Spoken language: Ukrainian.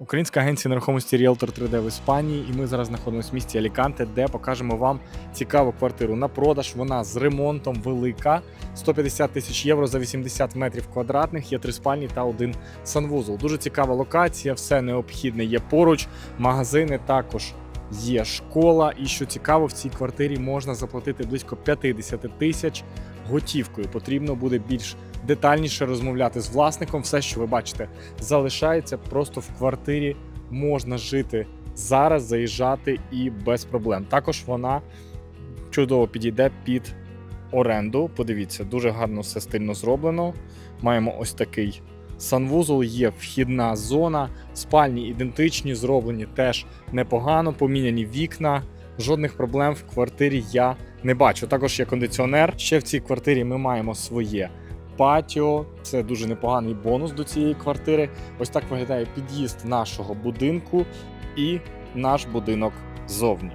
Українська агенція нерухомості Realtor 3D в Іспанії, і ми зараз знаходимося в місті Аліканте, де покажемо вам цікаву квартиру на продаж. Вона з ремонтом велика, 150 тисяч євро за 80 метрів квадратних. Є три спальні та один санвузол. Дуже цікава локація, все необхідне є поруч. Магазини також є школа. І що цікаво, в цій квартирі можна заплатити близько 50 тисяч готівкою. Потрібно буде більш детальніше розмовляти з власником. Все, що ви бачите, залишається просто в квартирі. Можна жити зараз, заїжджати і без проблем. Також вона чудово підійде під оренду. Подивіться, дуже гарно все стильно зроблено. Маємо ось такий санвузол, є вхідна зона, спальні ідентичні, зроблені теж непогано, поміняні вікна. Жодних проблем в квартирі я не бачу. Також є кондиціонер. Ще в цій квартирі ми маємо своє патіо. Це дуже непоганий бонус до цієї квартири. Ось так виглядає під'їзд нашого будинку і наш будинок ззовні.